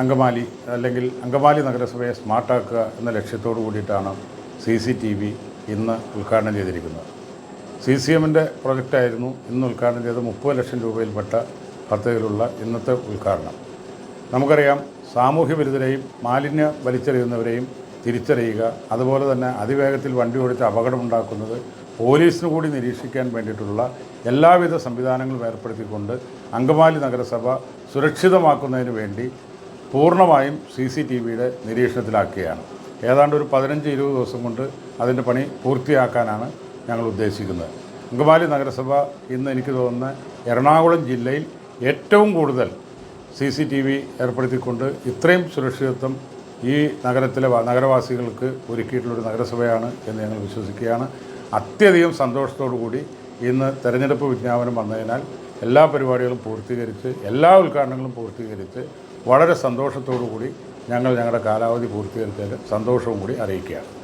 അങ്കമാലി അല്ലെങ്കിൽ അങ്കമാലി നഗരസഭയെ സ്മാർട്ടാക്കുക എന്ന ലക്ഷ്യത്തോടു കൂടിയിട്ടാണ് സി സി ടി വി ഇന്ന് ഉദ്ഘാടനം ചെയ്തിരിക്കുന്നത്. സി സി എമ്മിന്റെ പ്രൊജക്റ്റായിരുന്നു ഇന്ന് ഉദ്ഘാടനം ചെയ്ത മുപ്പത് ലക്ഷം രൂപയിൽപ്പെട്ട പദ്ധതിയിലുള്ള ഇന്നത്തെ ഉദ്ഘാടനം. നമുക്കറിയാം സാമൂഹ്യ വിരുദ്ധരെയും മാലിന്യ വലിച്ചെറിയുന്നവരെയും തിരിച്ചറിയുക അതുപോലെ തന്നെ അതിവേഗത്തിൽ വണ്ടി ഓടിച്ച് അപകടമുണ്ടാക്കുന്നത് പോലീസിന് കൂടി നിരീക്ഷിക്കാൻ വേണ്ടിയിട്ടുള്ള എല്ലാവിധ സംവിധാനങ്ങളും ഏർപ്പെടുത്തിക്കൊണ്ട് അങ്കമാലി നഗരസഭ സുരക്ഷിതമാക്കുന്നതിന് വേണ്ടി പൂർണമായും സി സി ടി വിയുടെ നിരീക്ഷണത്തിലാക്കുകയാണ്. ഏതാണ്ട് ഒരു പതിനഞ്ച് ഇരുപത് ദിവസം കൊണ്ട് അതിന്റെ പണി പൂർത്തിയാക്കാനാണ് ഞങ്ങൾ ഉദ്ദേശിക്കുന്നത്. അങ്കമാലി നഗരസഭ ഇന്ന് എനിക്ക് തോന്നുന്ന എറണാകുളം ജില്ലയിൽ ഏറ്റവും കൂടുതൽ സി സി ടി വി ഏർപ്പെടുത്തിക്കൊണ്ട് ഇത്രയും സുരക്ഷിതത്വം ഈ നഗരത്തിലെ നഗരവാസികൾക്ക് ഒരുക്കിയിട്ടുള്ളൊരു നഗരസഭയാണ് എന്ന് ഞങ്ങൾ വിശ്വസിക്കുകയാണ്. അത്യധികം സന്തോഷത്തോടു കൂടി ഇന്ന് തെരഞ്ഞെടുപ്പ് വിജ്ഞാപനം വന്നതിനാൽ എല്ലാ പരിപാടികളും പൂർത്തീകരിച്ച് എല്ലാ ഉദ്ഘാടനങ്ങളും പൂർത്തീകരിച്ച് വളരെ സന്തോഷത്തോടു കൂടി ഞങ്ങൾ ഞങ്ങളുടെ കാലാവധി പൂർത്തീകരിച്ചതിൽ സന്തോഷവും കൂടി അറിയിക്കുകയാണ്.